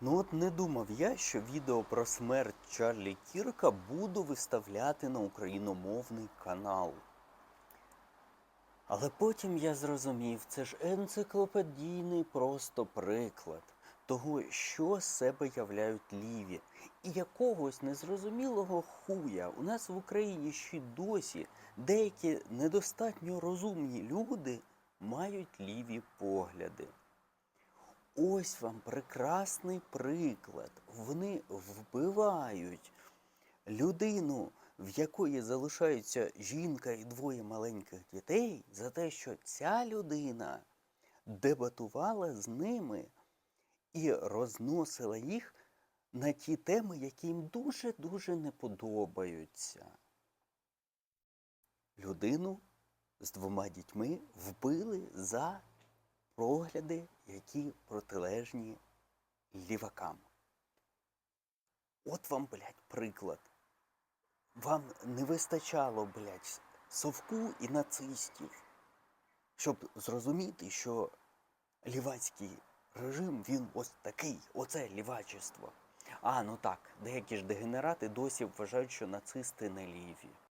Ну от не думав я, що відео про смерть Чарлі Кірка буду виставляти на україномовний канал. Але потім я зрозумів, це ж енциклопедійний просто приклад того, що себе являють ліві. І якогось незрозумілого хуя у нас в Україні ще досі деякі недостатньо розумні люди мають ліві погляди. Ось вам прекрасний приклад. Вони вбивають людину, в якої залишаються жінка і двоє маленьких дітей, за те, що ця людина дебатувала з ними і розносила їх на ті теми, які їм дуже-дуже не подобаються. Людину з двома дітьми вбили за погляди, які протилежні лівакам. От вам, блядь, приклад. Вам не вистачало, блядь, совку і нацистів, щоб зрозуміти, що лівацький режим, він ось такий, оце лівачество. А, ну так, деякі ж дегенерати досі вважають, що нацисти не ліві.